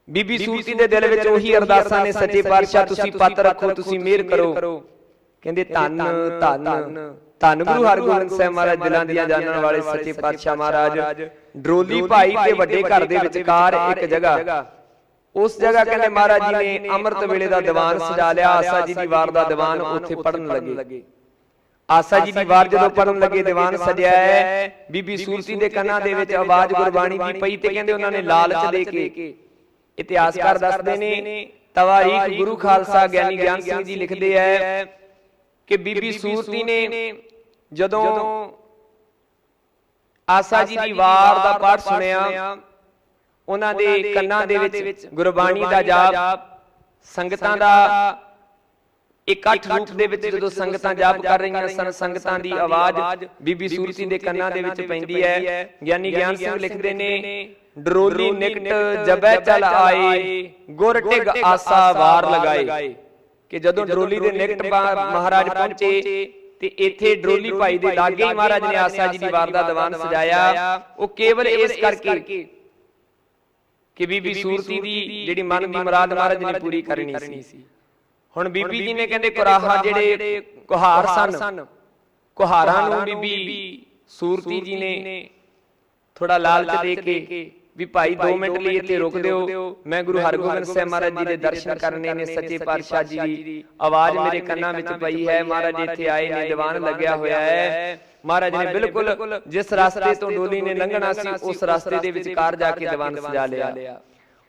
ਬੀਬੀ ਸੂਰਤੀ ਦੇ ਦਿਲ ਵਿੱਚ ਉਹੀ ਅਰਦਾਸਾਂ ਨੇ ਸੱਚੇ ਪਾਤਸ਼ਾਹ ਤੁਸੀਂ ਪੱਤ ਰੱਖੋ ਤੁਸੀਂ ਮਿਹਰ ਕਰੋ। ਕਹਿੰਦੇ ਧੰਨ ਧੰਨ ਧੰਨ ਗੁਰੂ ਹਰਗੋਬਿੰਦ ਸਾਹਿਬ ਮਹਾਰਾਜ ਦਿਲਾਂ ਦੀਆਂ ਜਾਣਨ ਵਾਲੇ ਸੱਚੇ ਪਾਤਸ਼ਾਹ ਮਹਾਰਾਜ। ਡਰੋਲੀ ਭਾਈ ਤੇ ਵੱਡੇ ਘਰ ਦੇ ਵਿਚਕਾਰ ਇੱਕ ਜਗ੍ਹਾ। ਉਸ ਜਗ੍ਹਾ ਕਹਿੰਦੇ ਮਹਾਰਾਜ ਜੀ ਨੇ ਅੰਮ੍ਰਿਤ ਵੇਲੇ ਦਾ ਦੀਵਾਨ ਸਜਾ ਲਿਆ ਆਸਾ ਜੀ ਦੀ ਵਾਰ ਦਾ ਦੀਵਾਨ ਉੱਥੇ ਪੜਨ ਲੱਗੇ। ਆਸਾ ਜੀ ਦੀ ਵਾਰ ਜਦੋਂ ਪੜਨ ਲੱਗੇ ਦੀਵਾਨ ਸਜਿਆ ਹੈ। ਬੀਬੀ ਸੂਰਤੀ ਦੇ ਕੰਨਾਂ ਦੇ ਵਿੱਚ ਆਵਾਜ਼ ਗੁਰਬਾਣੀ ਦੀ ਪਈ ਤੇ ਕਹਿੰਦੇ ਉਹਨਾਂ ਨੇ ਲਾਲਚ ਦੇ ਕੇ ਇਤਿਹਾਸਕਾਰ ਦੱਸਦੇ ਨੇ ਤਵਾਰੀਖ ਗੁਰੂ ਖਾਲਸਾ ਗਿਆਨੀ ਗਿਆਨ ਸਿੰਘ ਜੀ ਲਿਖਦੇ ਐ ਕਿ ਬੀਬੀ ਸੂਰਤੀ ਨੇ ਜਦੋਂ ਆਸਾ ਜੀ ਦੀ ਵਾਰ ਦਾ ਪਾਠ ਸੁਣਿਆ ਉਹਨਾਂ ਦੇ ਕੰਨਾਂ ਦੇ ਵਿੱਚ ਗੁਰਬਾਣੀ ਦਾ ਜਾਪ ਸੰਗਤਾਂ ਦਾ ਇਕੱਠ ਰੂਪ ਦੇ ਵਿੱਚ ਜਦੋਂ ਸੰਗਤਾਂ ਜਾਪ ਕਰ ਰਹੀਆਂ ਸਨ ਸੰਗਤਾਂ ਦੀ ਆਵਾਜ਼ ਬੀਬੀ ਸੂਰਤੀ ਦੇ ਕੰਨਾਂ ਦੇ ਵਿੱਚ ਪੈਂਦੀ ਹੈ। ਗਿਆਨੀ ਗਿਆਨ ਸਿੰਘ ਲਿਖਦੇ ਨੇ ਡਰੋਲੀ ਨਿਕਟ ਜਬੈ ਚਲ ਆਏ ਗੁਰ ਟਿਗ ਆਸਾ ਵਾਰ ਲਗਾਏ। ਕਿ ਜਦੋਂ ਡਰੋਲੀ ਦੇ ਨਿਕਟ ਮਹਾਰਾਜ ਪਹੁੰਚੇ ਤੇ ਇੱਥੇ ਡਰੋਲੀ ਭਾਈ ਦੇ ਲਾਗੇ ਹੀ ਮਹਾਰਾਜ ਨੇ ਆਸਾ ਜੀ ਦੀ ਵਾਰ ਦਾ ਦੀਵਾਨ ਸਜਾਇਆ ਉਹ ਕੇਵਲ ਇਸ ਕਰਕੇ ਕਿ ਬੀਬੀ ਸੂਰਤੀ ਦੀ ਜਿਹੜੀ ਮਨ ਦੀ ਮੁਰਾਦ ਮਹਾਰਾਜ ਨੇ ਪੂਰੀ ਕਰਨੀ ਸੀ। ਹੁਣ ਬੀਬੀ ਜੀ ਨੇ ਕਹਿੰਦੇ ਕੁਰਾਹਾ ਜਿਹੜੇ ਕੁਹਾਰ ਸਨ। ਕੁਹਾਰਾਂ ਨੂੰ ਬੀਬੀ ਸੂਰਤੀ ਜੀ ਨੇ ਥੋੜਾ ਲਾਲਚ ਦੇ ਕੇ ਵੀ ਭਾਈ 2 ਮਿੰਟ ਲਈ ਇੱਥੇ ਰੁਕ ਦਿਓ। ਮੈਂ ਗੁਰੂ ਹਰਗੋਬਿੰਦ ਸਾਹਿਬ ਮਹਾਰਾਜ ਜੀ ਦੇ ਦਰਸ਼ਨ ਕਰਨੇ ਨੇ ਸੱਚੇ ਪਾਤਸ਼ਾਹ ਜੀ ਦੀ। ਆਵਾਜ਼ ਮੇਰੇ ਕੰਨਾਂ ਵਿੱਚ ਪਈ ਹੈ। ਮਹਾਰਾਜ ਇੱਥੇ ਆਏ ਨੇ ਦੀਵਾਨ ਲੱਗਿਆ ਹੋਇਆ ਹੈ। ਮਹਾਰਾਜ ਨੇ ਬਿਲਕੁਲ ਜਿਸ ਰਸਤੇ ਤੋਂ ਡੋਲੀ ਨੇ ਲੰਘਣਾ ਸੀ ਉਸ ਰਸਤੇ ਦੇ ਵਿਚਕਾਰ ਜਾ ਕੇ ਦੀਵਾਨ ਸਜਾ ਲਿਆ।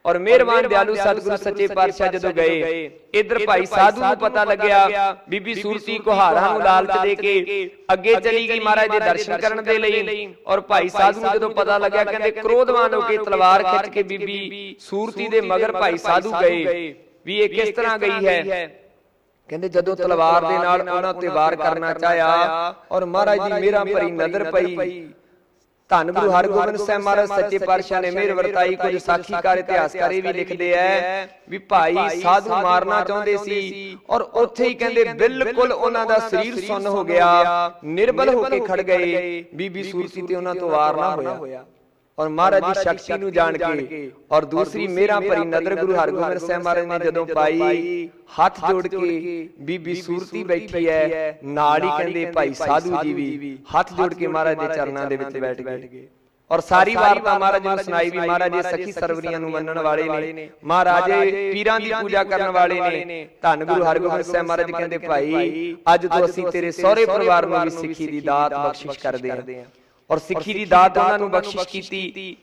ਔਰ ਮਿਹਰਬਾਨ ਦਿਆਲੂ ਸਤਿਗੁਰੂ ਸੱਚੇ ਪਾਤਸ਼ਾਹ ਜਦੋਂ ਗਏ ਇਧਰ ਭਾਈ ਸਾਧੂ ਨੂੰ ਪਤਾ ਲੱਗਿਆ ਬੀਬੀ ਸੂਰਤੀ ਕੁਹਾਰਾਂ ਨੂੰ ਲਾਲਚ ਦੇ ਕੇ ਅੱਗੇ ਚਲੀ ਗਈ ਮਹਾਰਾਜ ਦੇ ਦਰਸ਼ਨ ਕਰਨ ਦੇ ਲਈ। ਔਰ ਭਾਈ ਸਾਧੂ ਨੂੰ ਜਦੋਂ ਪਤਾ ਲੱਗਿਆ ਕਹਿੰਦੇ ਕ੍ਰੋਧਵਾਨ ਹੋ ਕੇ ਤਲਵਾਰ ਖਿੱਚ ਕੇ ਬੀਬੀ ਸੂਰਤੀ ਦੇ ਮਗਰ ਭਾਈ ਸਾਧੂ ਗਏ। ਵੀ ਇਹ ਕਿਸ ਤਰ੍ਹਾਂ ਗਈ ਹੈ? ਕਹਿੰਦੇ ਜਦੋਂ ਤਲਵਾਰ ਦੇ ਨਾਲ ਉਹਨਾਂ ਉੱਤੇ ਵਾਰ ਕਰਨਾ ਚਾਹਿਆ ਔਰ ਮਹਾਰਾਜ ਦੀ ਮੇਰਾ ਭਰੀ ਨਜ਼ਰ ਪਈ। ਧੰਨ ਗੁਰੂ ਹਰਗੋਬਿੰਦ ਸਾਹਿਬ ਮਹਾਰਾਜ ਸੱਚੇ ਪਾਤਸ਼ਾਹ ਨੇ ਮਿਹਰ ਵਰਤਾਈ ਕੁਝ ਸਾਖੀਕਾਰ ਇਤਿਹਾਸਕਾਰ ਇਹ ਵੀ ਲਿਖਦੇ ਐ ਵੀ ਭਾਈ ਸਾਧੂ ਮਾਰਨਾ ਚਾਹੁੰਦੇ ਸੀ ਔਰ ਉੱਥੇ ਹੀ ਕਹਿੰਦੇ ਬਿਲਕੁਲ ਉਹਨਾਂ ਦਾ ਸਰੀਰ ਸੁੰਨ ਹੋ ਗਿਆ ਨਿਰਬਲ ਹੋ ਕੇ ਖੜ ਗਏ ਬੀਬੀ ਸੂਰਤੀ ਤੇ ਉਹਨਾਂ ਤੋਂ ਵਾਰ ਨਾ ਹੋਇਆ। ਔਰ ਮਹਾਰਾਜ ਦੀ ਸ਼ਕਤੀ ਨੂੰ ਜਾਣ ਕੇ ਔਰ ਦੂਸਰੀ ਮੇਰਾ ਭਰੀ ਨਦਰ ਗੁਰੂ ਹਰਗੋਬਿੰਦ ਸਾਹਿਬ ਮਹਾਰਾਜ ਨੇ ਜਦੋਂ ਪਾਈ ਹੱਥ ਜੋੜ ਕੇ ਬੀਬੀ ਸੂਰਤੀ ਬੈਠੀ ਹੈ ਨਾਲ ਹੀ ਕਹਿੰਦੇ ਭਾਈ ਸਾਧੂ ਜੀ ਵੀ ਹੱਥ ਜੋੜ ਕੇ ਮਹਾਰਾਜ ਦੇ ਚਰਨਾਂ ਦੇ ਵਿੱਚ ਬੈਠ ਗਏ। ਔਰ ਸਾਰੀ ਵਾਰਤਾ ਮਹਾਰਾਜ ਨੂੰ ਸੁਣਾਈ ਵੀ ਮਹਾਰਾਜ ਇਹ ਸਖੀ ਸਰਵਰੀਆਂ ਨੂੰ ਮੰਨਣ ਵਾਲੇ ਨੇ। ਮਹਾਰਾਜ ਪੀਰਾਂ ਦੀ ਪੂਜਾ ਕਰਨ ਵਾਲੇ ਨੇ। ਧੰਨ ਗੁਰੂ ਹਰਗੋਬਿੰਦ ਸਾਹਿਬ ਮਹਾਰਾਜ ਕਹਿੰਦੇ ਭਾਈ ਅੱਜ ਤੋਂ ਅਸੀਂ ਤੇਰੇ ਸਹੁਰੇ ਪਰਿਵਾਰ ਨੂੰ ਵੀ ਸਿੱਖੀ ਦੀ ਦਾਤ ਬਖਸ਼ਿਸ਼ ਕਰਦੇ ਹਾਂ ਔਰ ਸਿੱਖੀ ਦੀ ਦਾਤ ਉਹਨਾਂ ਨੂੰ ਬਖਸ਼ਿਸ਼ ਕੀਤੀ।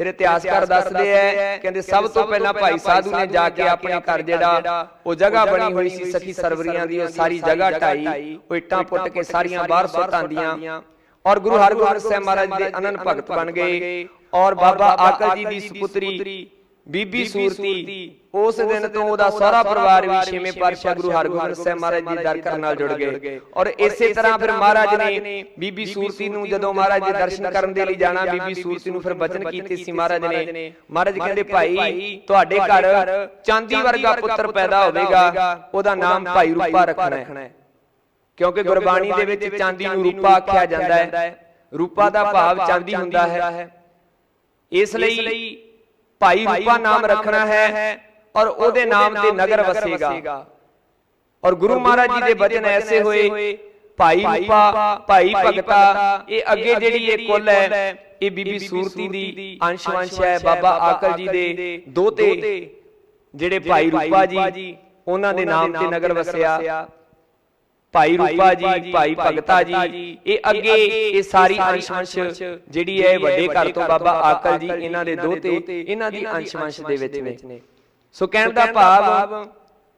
ਫਿਰ ਇਤਿਹਾਸਕਾਰ ਦੱਸਦੇ ਐ ਕਹਿੰਦੇ ਸਭ ਤੋਂ ਪਹਿਲਾਂ ਭਾਈ ਸਾਧੂ ਨੇ ਜਾ ਕੇ ਆਪਣੇ ਘਰ ਜਿਹੜਾ ਉਹ ਜਗ੍ਹਾ ਬਣੀ ਹੋਈ ਸੀ ਸਖੀ ਸਰਵਰੀਆਂ ਦੀ ਉਹ ਸਾਰੀ ਜਗ੍ਹਾ ਢਾਈ ਉਹ ਇੱਟਾਂ ਪੁੱਟ ਕੇ ਸਾਰੀਆਂ ਬਾਹਰ ਸੁੱਟ ਆਂਦੀਆਂ ਔਰ ਗੁਰੂ ਹਰਗੋਬਿੰਦ ਸਾਹਿਬ ਮਹਾਰਾਜ ਦੇ ਅਨੰਨ ਭਗਤ ਬਣ ਗਏ। ਔਰ ਬਾਬਾ ਆਕਲ ਜੀ ਦੀ ਸੁਪੁੱਤਰੀ। ਬੀਬੀ ਸੂਰਤੀ ਉਸ ਦਿਨ ਤੋਂ ਉਹਦਾ ਸਾਰਾ ਪਰਿਵਾਰ ਵੀ ਛੇਵੇਂ ਪਾਤਸ਼ਾਹ ਗੁਰੂ ਹਰਗੋਬਿੰਦ ਸਾਹਿਬ ਮਹਾਰਾਜ ਦੀ ਦਰ ਕਰਨ ਨਾਲ ਜੁੜ ਗਏ। ਔਰ ਇਸੇ ਤਰ੍ਹਾਂ ਫਿਰ ਮਹਾਰਾਜ ਨੇ ਬੀਬੀ ਸੂਰਤੀ ਨੂੰ ਜਦੋਂ ਮਹਾਰਾਜ ਦੇ ਦਰਸ਼ਨ ਕਰਨ ਦੇ ਲਈ ਜਾਣਾ ਬੀਬੀ ਸੂਰਤੀ ਨੂੰ ਫਿਰ ਬਚਨ ਕੀਤੇ ਸੀ ਮਹਾਰਾਜ ਨੇ। ਮਹਾਰਾਜ ਕਹਿੰਦੇ ਭਾਈ ਤੁਹਾਡੇ ਘਰ ਚਾਂਦੀ ਵਰਗਾ ਪੁੱਤਰ ਪੈਦਾ ਹੋਵੇਗਾ। ਉਹਦਾ ਨਾਮ ਭਾਈ ਰੂਪਾ ਰੱਖਣਾ ਹੈ। ਕਿਉਂਕਿ ਗੁਰਬਾਣੀ ਦੇ ਵਿੱਚ ਚਾਂਦੀ ਨੂੰ ਰੂਪਾ ਆਖਿਆ ਜਾਂਦਾ ਹੈ। ਰੂਪਾ ਦਾ ਭਾਵ ਚਾਂਦੀ ਹੁੰਦਾ ਹੈ। ਇਸ ਲਈ ਭਾਈ ਰੂਪਾ ਨਾਮ ਰੱਖਣਾ ਹੈ ਔਰ ਉਹਦੇ ਨਾਮ ਤੇ ਨਗਰ ਵਸੇਗਾ। ਔਰ ਗੁਰੂ ਮਹਾਰਾਜ ਜੀ ਦੇ ਬਚਨ ਐਸੇ ਹੋਏ ਭਾਈ ਰੂਪਾ ਭਾਈ ਭਗਤਾ ਇਹ ਅੱਗੇ ਜਿਹੜੀ ਇਹ ਕੁੱਲ ਹੈ ਇਹ ਬੀਬੀ ਸੂਰਤੀ ਦੀ ਅੰਸ਼ ਵੰਸ਼ ਹੈ ਬਾਬਾ ਆਕਲ ਜੀ ਦੇ ਦੋਤੇ ਜਿਹੜੇ ਭਾਈ ਰੂਪਾ ਜੀ ਉਹਨਾਂ ਦੇ ਨਾਮ ਤੇ ਨਗਰ ਵਸਿਆ। ਭਾਈ ਰੂਪਾ ਜੀ ਭਾਈ ਭਗਤਾ ਜੀ ਇਹ ਅੱਗੇ ਇਹ ਸਾਰੀ ਅੰਸ਼ ਵੰਸ਼ ਜਿਹੜੀ ਹੈ ਵੱਡੇ ਘਰ ਤੋਂ ਬਾਬਾ ਆਕਲ ਜੀ ਇਹਨਾਂ ਦੇ ਦੋਤੇ ਇਹਨਾਂ ਦੀ ਅੰਸ਼ ਵੰਸ਼ ਦੇ ਵਿੱਚ ਨੇ। ਸੋ ਕਹਿਣ ਦਾ ਭਾਵ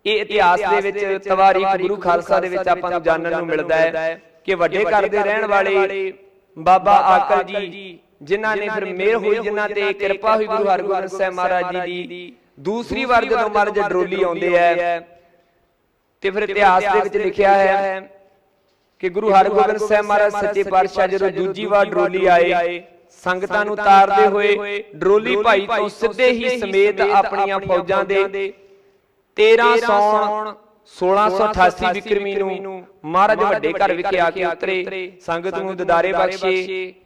ਇਹ ਇਤਿਹਾਸ ਦੇ ਵਿੱਚ ਤਵਾਰੀਖ ਗੁਰੂ ਖਾਲਸਾ ਦੇ ਵਿੱਚ ਆਪਾਂ ਨੂੰ ਜਾਣਨ ਨੂੰ ਮਿਲਦਾ ਹੈ ਕਿ ਵੱਡੇ ਘਰ ਦੇ ਰਹਿਣ ਵਾਲੇ ਬਾਬਾ ਆਕਲ ਜੀ ਜਿਨ੍ਹਾਂ ਨੇ ਫਿਰ ਮਿਹਰ ਹੋਈ ਜਿਨ੍ਹਾਂ ਤੇ ਕਿਰਪਾ ਹੋਈ ਗੁਰੂ ਹਰਗੋਬਿੰਦ ਸਾਹਿਬ ਮਹਾਰਾਜ ਜੀ ਦੀ। ਦੂਸਰੀ ਵਾਰ ਜਦੋਂ ਮਹਾਰਾਜ ਡਰੋਲੀ ਆਉਂਦੇ ਹੈ ਤੇ ਫਿਰ ਇਤਿਹਾਸ ਦੇ ਵਿੱਚ ਲਿਖਿਆ ਹੈ ਕਿ ਗੁਰੂ ਹਰਗੋਬਿੰਦ ਸਾਹਿਬ ਮਹਾਰਾਜ ਸੱਚੇ ਪਾਤਸ਼ਾਹ ਜਦੋਂ ਦੂਜੀ ਵਾਰ ਡਰੋਲੀ ਆਏ ਸੰਗਤਾਂ ਨੂੰ ਤਾਰਦੇ ਹੋਏ ਡਰੋਲੀ ਭਾਈ ਤੋਂ ਸਿੱਧੇ ਹੀ ਸਮੇਤ ਆਪਣੀਆਂ ਫੌਜਾਂ ਦੇ 13 ਸੌਣ 1688 ਵਿਕਰਮੀ ਨੂੰ ਮਹਾਰਾਜ ਵੱਡੇ ਘਰ ਵਿਖੇ ਆ ਕੇ ਉਤਰੇ ਸੰਗਤ ਨੂੰ ਦਦਾਰੇ ਬਖਸ਼ੇ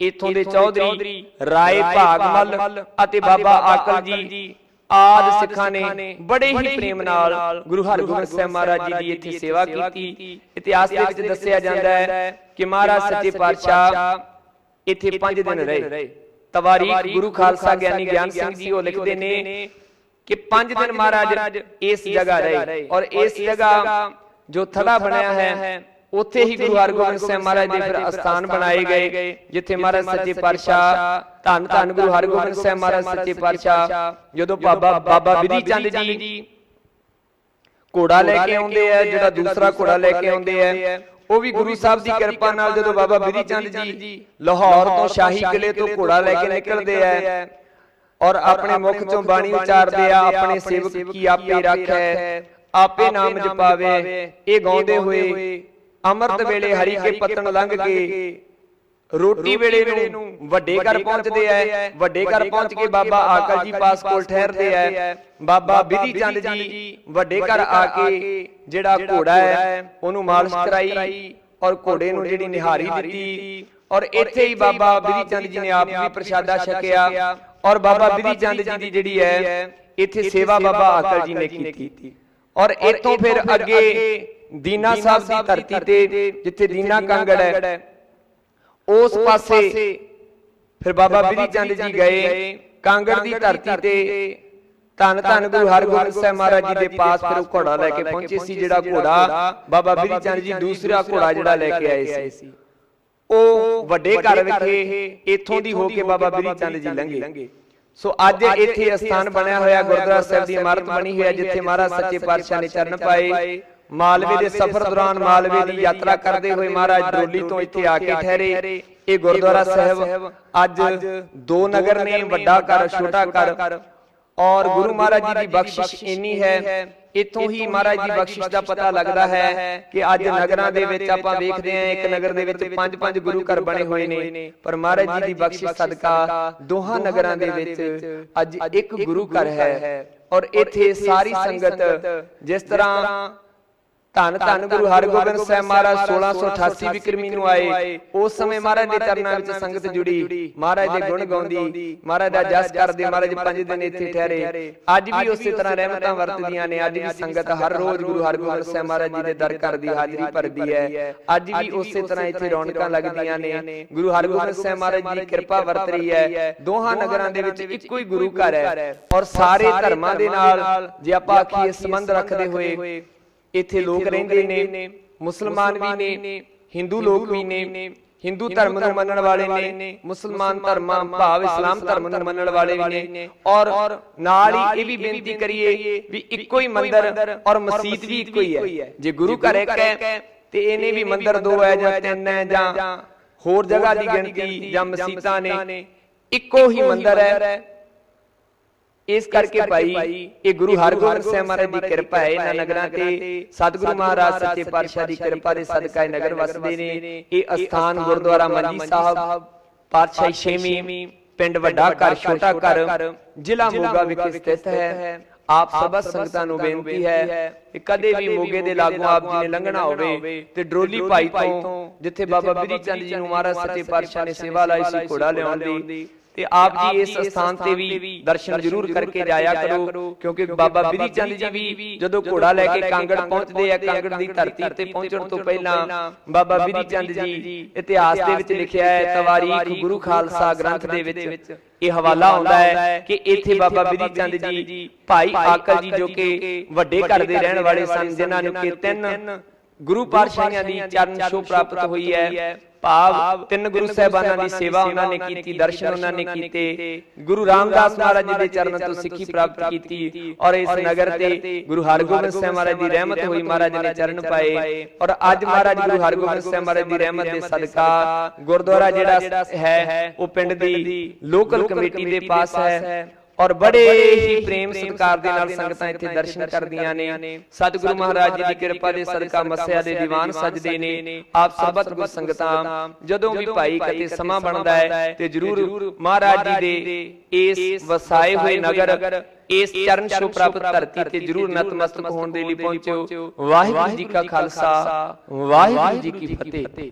ਇਥੋਂ ਦੇ ਚੌਧਰੀ ਰਾਏ ਭਾਗਮਲ ਅਤੇ ਬਾਬਾ ਆਕਲ ਜੀ ਆਦ ਸਿੱਖਾਂ ਨੇ ਬੜੇ ਹੀ ਪ੍ਰੇਮ ਨਾਲ ਗੁਰੂ ਹਰਗੋਬਿੰਦ ਸਾਹਿਬ ਮਹਾਰਾਜ ਜੀ ਦੀ ਇੱਥੇ ਸੇਵਾ ਕੀਤੀ। ਇਤਿਹਾਸ ਦੇ ਵਿੱਚ ਦੱਸਿਆ ਜਾਂਦਾ ਹੈ ਕਿ ਮਹਾਰਾਜ ਸੱਚੇ ਪਾਤਸ਼ਾਹ ਇੱਥੇ 5 ਦਿਨ ਰਹੇ। ਤਵਾਰੀਖ ਗੁਰੂ ਖਾਲਸਾ ਗਿਆਨੀ ਗਿਆਨ ਸਿੰਘ ਜੀ ਉਹ ਲਿਖਦੇ ਨੇ ਕਿ 5 ਦਿਨ ਮਹਾਰਾਜ ਇਸ ਜਗ੍ਹਾ ਰਹੇ। ਔਰ ਇਸ ਜਗ੍ਹਾ ਜੋ ਥੜਾ ਬਣਿਆ ਹੈ ਉੱਥੇ ਹੀ ਗੁਰੂ ਹਰਗੋਬਿੰਦ ਸਾਹਿਬ ਮਹਾਰਾਜ ਦੇ ਫਿਰ ਅਸਥਾਨ ਬਣਾਏ ਗਏ ਜਿੱਥੇ ਮਹਾਰਾਜ ਸੱਚੇ ਪਾਤਸ਼ਾਹ ਧੰਨ ਧੰਨ ਗੁਰੂ ਹਰਗੋਬਿੰਦ ਸਾਹਿਬ ਮਹਾਰਾਜ ਸੱਚੇ ਪਾਤਸ਼ਾਹ ਜਦੋਂ ਬਾਬਾ ਬਾਬਾ ਵਿਧੀ ਚੰਦ ਜੀ ਘੋੜਾ ਲੈ ਕੇ ਆਉਂਦੇ ਆ ਜਿਹੜਾ ਦੂਸਰਾ ਘੋੜਾ ਲੈ ਕੇ ਆਉਂਦੇ ਆ ਉਹ ਵੀ ਗੁਰੂ ਸਾਹਿਬ ਦੀ ਕਿਰਪਾ ਨਾਲ ਜਦੋਂ ਬਾਬਾ ਵਿਧੀ ਚੰਦ ਜੀ ਲਾਹੌਰ ਤੋਂ ਸ਼ਾਹੀ ਕਿਲੇ ਤੋਂ ਘੋੜਾ ਲੈ ਕੇ ਨਿਕਲਦੇ ਆ। ਔਰ ਆਪਣੇ ਮੁਖ ਚੋਂ ਬਾਣੀ ਉਚਾਰਦੇ ਆ ਆਪਣੇ ਸੇਵਕ ਕੀ ਆਪੇ ਰੱਖੈ ਆਪੇ ਨਾਮ ਜਪਾਵੇ ਇਹ ਗਾਉਂਦੇ ਹੋਏ ਅੰਮ੍ਰਿਤ ਵੇਲੇ ਹਰੀ ਕੇ ਪਤਨ ਲੰਘ ਕੇ ਰੋਟੀ ਵੇਲੇ ਨੂੰ ਵੱਡੇ ਘਰ ਪਹੁੰਚਦੇ ਐ ਵੱਡੇ ਘਰ ਪਹੁੰਚ ਕੇ ਬਾਬਾ ਆਕਲ ਜੀ ਪਾਸ ਕੋਲ ਠਹਿਰਦੇ ਐ ਬਾਬਾ ਵਿਧੀ ਚੰਦ ਜੀ ਵੱਡੇ ਘਰ ਆ ਕੇ ਜਿਹੜਾ ਘੋੜਾ ਹੈ ਉਹਨੂੰ ਮਾਲਿਸ਼ ਕਰਾਈ ਔਰ ਘੋੜੇ ਨੂੰ ਜਿਹੜੀ ਨਿਹਾਰੀ ਦਿੱਤੀ। ਔਰ ਇੱਥੇ ਹੀ ਬਾਬਾ ਵਿਧੀ ਚੰਦ ਜੀ ਨੇ ਆਪ ਵੀ ਪ੍ਰਸ਼ਾਦਾ ਛਕਿਆ ਔਰ ਬਾਬਾ ਵਿਧੀ ਚੰਦ ਜੀ ਦੀ ਜਿਹੜੀ ਹੈ ਇੱਥੇ ਸੇਵਾ ਬਾਬਾ ਆਕਲ ਜੀ ਨੇ ਕੀਤੀ। ਔਰ ਇੱਥੋਂ ਫਿਰ ਅੱਗੇ ਦੀਨਾ ਸਾਹਿਬ ਦੀ ਧਰਤੀ ਤੇ ਜਿੱਥੇ ਦੀਨਾ ਕੰਗੜ ਹੈ ਉਸ ਪਾਸੇ ਫਿਰ ਬਾਬਾ ਬਿਧੀ ਚੰਦ ਜੀ ਗਏ ਕਾਂਗੜ ਦੀ ਧਰਤੀ ਤੇ ਧੰਨ ਧੰਨ ਗੁਰੂ ਹਰਗੋਬਿੰਦ ਸਾਹਿਬ ਮਹਾਰਾਜ ਜੀ ਦੇ ਪਾਸ ਫਿਰ ਉਹ ਘੋੜਾ ਲੈ ਕੇ ਪਹੁੰਚੇ ਸੀ ਜਿਹੜਾ ਘੋੜਾ ਬਾਬਾ ਬਿਧੀ ਚੰਦ ਜੀ ਦੂਸਰਾ ਘੋੜਾ ਜਿਹੜਾ ਲੈ ਕੇ ਆਏ ਸੀ। ਉਹ ਵੱਡੇ ਘਰ ਵਿਖੇ ਇੱਥੋਂ ਦੀ ਹੋ ਕੇ ਬਾਬਾ ਬਿਧੀ ਚੰਦ ਜੀ ਲੰਘੇ। ਸੋ ਅੱਜ ਇੱਥੇ ਅਸਥਾਨ ਬਣਿਆ ਹੋਇਆ ਗੁਰਦੁਆਰਾ ਸਾਹਿਬ ਦੀ ਇਮਾਰਤ ਬਣੀ ਹੋਈ ਹੈ ਜਿੱਥੇ ਮਹਾਰਾਜ ਸੱਚੇ ਪਾਤਸ਼ਾਹ ਨੇ ਚਰਨ ਪਾਏ। ਮਾਲਵੇ ਦੇ ਸਫ਼ਰ ਦੌਰਾਨ ਮਾਲਵੇ ਦੀ ਯਾਤਰਾ ਕਰਦੇ ਹੋਏ ਮਹਾਰਾਜ ਡਰੋਲੀ ਤੋਂ ਇੱਥੇ ਆ ਕੇ ਠਹਿਰੇ ਇਹ ਗੁਰਦੁਆਰਾ ਸਾਹਿਬ ਅੱਜ ਦੋ ਨਗਰ ਨੇ ਵੱਡਾ ਘਰ ਛੋਟਾ ਘਰ ਔਰ ਗੁਰੂ ਮਹਾਰਾਜ ਜੀ ਦੀ ਬਖਸ਼ਿਸ਼ ਇੰਨੀ ਹੈ ਇੱਥੋਂ ਹੀ ਮਹਾਰਾਜ ਦੀ ਬਖਸ਼ਿਸ਼ ਦਾ ਪਤਾ ਲੱਗਦਾ ਹੈ ਕਿ ਅੱਜ ਨਗਰਾਂ ਦੇ ਵਿੱਚ ਆਪਾਂ ਵੇਖਦੇ ਹਾਂ ਇੱਕ ਨਗਰ ਦੇ ਵਿੱਚ ਪੰਜ ਪੰਜ ਗੁਰੂ ਘਰ ਬਣੇ ਹੋਏ ਨੇ ਪਰ ਮਹਾਰਾਜ ਜੀ ਦੀ ਬਖਸ਼ਿਸ਼ ਸਦਕਾ ਦੋਹਾਂ ਨਗਰਾਂ ਦੇ ਵਿੱਚ ਅੱਜ ਇੱਕ ਗੁਰੂ ਘਰ ਹੈ ਔਰ ਇੱਥੇ ਸਾਰੀ ਸੰਗਤ ਜਿਸ ਤਰ੍ਹਾਂ ਧੰਨ ਧੰਨ ਗੁਰੂ ਹਰਗੋਬਿੰਦ ਸਾਹਿਬ ਮਹਾਰਾਜ 1688 ਵਿਕਰਮੀ ਨੂੰ ਆਏ। ਉਸ ਸਮੇਂ ਮਹਾਰਾਜ ਦੇ ਚਰਨਾਂ ਵਿੱਚ ਸੰਗਤ ਜੁੜੀ। ਮਹਾਰਾਜ ਦੇ ਗੁਣ ਗਾਉਂਦੀ। ਮਹਾਰਾਜ ਦਾ ਜਸ ਕਰਦੇ ਮਹਾਰਾਜ ਪੰਜ ਦਿਨ ਇੱਥੇ ਠਹਿਰੇ। ਅੱਜ ਵੀ ਉਸੇ ਤਰ੍ਹਾਂ ਰਹਿਮਤਾਂ ਵਰਤਦੀਆਂ ਨੇ। ਅੱਜ ਵੀ ਸੰਗਤ ਹਰ ਰੋਜ਼ ਗੁਰੂ ਹਰਗੋਬਿੰਦ ਸਾਹਿਬ ਮਹਾਰਾਜ ਜੀ ਦੇ ਦਰ ਕਰਦੀ ਹਾਜ਼ਰੀ ਭਰਦੀ ਹੈ। ਅੱਜ ਵੀ ਉਸੇ ਤਰ੍ਹਾਂ ਇੱਥੇ ਰੌਣਕਾਂ ਲੱਗਦੀਆਂ ਨੇ। ਗੁਰੂ ਹਰਗੋਬਿੰਦ ਸਾਹਿਬ ਮਹਾਰਾਜ ਦੀ ਕਿਰਪਾ ਵਰਤ ਰਹੀ ਹੈ। ਦੋਹਾਂ ਨਗਰਾਂ ਦੇ ਵਿੱਚ ਇੱਕੋ ਹੀ। ਗੁਰੂ ਘਰ ਹੈ ਔਰ ਸਾਰੇ ਧਰਮਾਂ ਦੇ ਨਾਲ ਜੇ ਆਪਾਂ ਆਖੀਏ ਸੰਬੰਧ ਰੱਖਦੇ ਹੋਏ ਇੱਥੇ ਲੋਕ ਰਹਿੰਦੇ ਨੇ ਮੁਸਲਮਾਨ ਵੀ ਨੇ ਹਿੰਦੂ ਲੋਕ ਵੀ ਨੇ ਹਿੰਦੂ ਧਰਮ ਨੂੰ ਮੰਨਣ ਵਾਲੇ ਨੇ ਮੁਸਲਮਾਨ ਧਰਮਾਂ ਭਾਵ ਇਸਲਾਮ ਧਰਮ ਨੂੰ ਮੰਨਣ ਵਾਲੇ ਵੀ ਨੇ ਔਰ ਨਾਲ ਹੀ ਇਹ ਵੀ ਬੇਨਤੀ ਕਰੀਏ ਵੀ ਇੱਕੋ ਹੀ ਮੰਦਰ ਔਰ ਮਸਜਿਦ ਵੀ ਇੱਕੋ ਹੀ ਹੈ। ਜੇ ਗੁਰੂ ਘਰ ਇੱਕ ਹੈ ਤੇ ਇਹਨੇ ਵੀ ਮੰਦਰ ਦੋ ਹੈ ਜਾਂ ਤਿੰਨ ਹੈ ਜਾਂ ਹੋਰ ਜਗ੍ਹਾ ਦੀ ਗਿਣਤੀ ਜਾਂ ਮਸਜਿਦਾਂ ਨੇ ਇੱਕੋ ਹੀ। ਮੰਦਰ ਹੈ। ਇਸ ਕਰਕੇ ਭਾਈ ਇਹ ਗੁਰੂ ਹਰਗੋਬਿੰਦ ਸਾਹਿਬ ਮਹਾਰਾਜ ਦੀ ਕਿਰਪਾ ਹੈ ਇਹਨਾਂ ਨਗਰਾਂ ਤੇ ਸਤਿਗੁਰੂ ਮਹਾਰਾਜ ਸੱਚੇ ਪਾਤਸ਼ਾਹ ਦੀ ਕਿਰਪਾ ਦੇ ਸਦਕਾ ਇਹ ਨਗਰ ਵਸਦੇ ਨੇ ਇਹ ਅਸਥਾਨ ਗੁਰਦੁਆਰਾ ਮੰਜੀ ਸਾਹਿਬ ਪਾਤਸ਼ਾਹੀ ਛੇਵੀਂ ਪਿੰਡ ਵੱਡਾ ਘਰ ਛੋਟਾ ਘਰ ਜ਼ਿਲ੍ਹਾ ਮੋਗਾ ਵਿਖੇ ਸਥਿਤ ਹੈ। ਆਪ ਸਭ ਸੰਗਤਾਂ ਨੂੰ ਬੇਨਤੀ ਹੈ ਕਿ ਕਦੇ ਵੀ ਮੋਗੇ ਦੇ ਲਾਗੋਂ ਆਪ ਜੀ ਨੇ ਲੰਘਣਾ ਹੋਵੇ ਤੇ ਡਰੋਲੀ ਭਾਈ ਤੋਂ ਜਿੱਥੇ ਬਾਬਾ ਬਿਧੀ ਚੰਦ ਜੀ ਨੂੰ ਮਹਾਰਾਜ ਸੱਚੇ ਪਾਤਸ਼ਾਹ ਨੇ ਸੇਵਾ ਲਾਈ ਸੀ ਘੋੜਾ ਲਿਆਉਣ ਦੀ। ਤੇ ਆਪ ਜੀ ਇਸ ਸਥਾਨ ਤੇ ਵੀ ਦਰਸ਼ਨ ਜ਼ਰੂਰ ਕਰਕੇ ਜਾਇਆ ਕਰੋ ਕਿਉਂਕਿ ਬਾਬਾ ਬਿਧੀ ਚੰਦ ਜੀ ਵੀ ਜਦੋਂ ਘੋੜਾ ਲੈ ਕੇ ਕਾਂਗੜ ਪਹੁੰਚਦੇ ਆ ਕਾਂਗੜ ਦੀ ਧਰਤੀ ਤੇ ਪਹੁੰਚਣ ਤੋਂ ਪਹਿਲਾਂ ਬਾਬਾ ਬਿਧੀ ਚੰਦ ਜੀ ਇਤਿਹਾਸ ਦੇ ਵਿੱਚ ਲਿਖਿਆ ਹੈ ਤਵਾਰੀਖ ਗੁਰੂ ਖਾਲਸਾ ਗ੍ਰੰਥ ਦੇ ਵਿੱਚ ਇਹ ਹਵਾਲਾ ਆਉਂਦਾ ਹੈ ਕਿ ਇੱਥੇ ਬਾਬਾ ਬਿਧੀ ਚੰਦ ਜੀ ਭਾਈ ਆਕਲ ਜੀ ਜੋ ਕਿ ਵੱਡੇ ਘਰ ਦੇ ਰਹਿਣ ਵਾਲੇ ਸਨ ਜਿਨ੍ਹਾਂ ਨੂੰ ਕਿ ਤਿੰਨ ਗੁਰੂ ਪਾਤਸ਼ਾਹਾਂ ਦੀ ਚਰਨ ਛੋਹ ਪ੍ਰਾਪਤ ਹੋਈ ਹੈ। ਭਾਵ ਤਿੰਨ ਗੁਰੂ ਸਾਹਿਬਾਨਾਂ ਦੀ ਸੇਵਾ ਉਹਨਾਂ ਨੇ ਕੀਤੀ ਦਰਸ਼ਨ ਉਹਨਾਂ ਨੇ ਕੀਤੇ ਗੁਰੂ ਰਾਮਦਾਸ ਮਹਾਰਾਜ ਜੀ ਦੇ ਚਰਨਾਂ ਤੋਂ ਸਿੱਖੀ ਪ੍ਰਾਪਤ ਕੀਤੀ ਔਰ ਇਸ ਨਗਰ ਤੇ ਗੁਰੂ ਹਰਗੋਬਿੰਦ ਸਾਹਿਬ ਮਹਾਰਾਜ ਦੀ ਰਹਿਮਤ ਹੋਈ ਮਹਾਰਾਜ ਨੇ ਚਰਨ ਪਾਏ। ਔਰ ਅੱਜ ਮਹਾਰਾਜ ਗੁਰੂ ਹਰਗੋਬਿੰਦ ਸਾਹਿਬ ਮਹਾਰਾਜ ਦੀ ਰਹਿਮਤ ਦੇ ਸਦਕਾ ਗੁਰਦੁਆਰਾ ਜਿਹੜਾ ਹੈ ਉਹ ਪਿੰਡ ਦੀ ਲੋਕਲ ਕਮੇਟੀ ਦੇ ਪਾਸ ਹੈ। ਔਰ ਬੜੇ ਹੀ ਪ੍ਰੇਮ ਸਤਿਕਾਰ ਦੇ ਨਾਲ ਸੰਗਤਾਂ ਇੱਥੇ ਦਰਸ਼ਨ ਕਰਦੀਆਂ ਨੇ। ਸਤਿਗੁਰੂ ਮਹਾਰਾਜ ਜੀ ਦੀ ਕਿਰਪਾ ਦੇ ਸਦਕਾ ਮੱਸਿਆ ਦੇ ਦੀਵਾਨ ਸਜਦੇ ਨੇ। ਆਪ ਸਰਬਤ ਗੁਰ ਸੰਗਤਾਂ ਜਦੋਂ ਵੀ ਭਾਈ ਕਤੇ ਸਮਾਂ ਬਣਦਾ ਹੈ ਤੇ ਜਰੂਰ ਮਹਾਰਾਜ ਜੀ ਦੇ ਇਸ ਵਸਾਏ ਹੋਏ ਨਗਰ ਇਸ ਚਰਨ ਛੋਹ ਪ੍ਰਾਪਤ ਧਰਤੀ ਤੇ ਜਰੂਰ ਨਤਮਸਤਕ ਹੋਣ ਦੇ ਲਈ ਪਹੁੰਚੋ। ਵਾਹਿਗੁਰੂ ਜੀ ਕਾ ਖਾਲਸਾ। ਵਾਹਿਗੁਰੂ ਜੀ ਕੀ ਫਤਿਹ।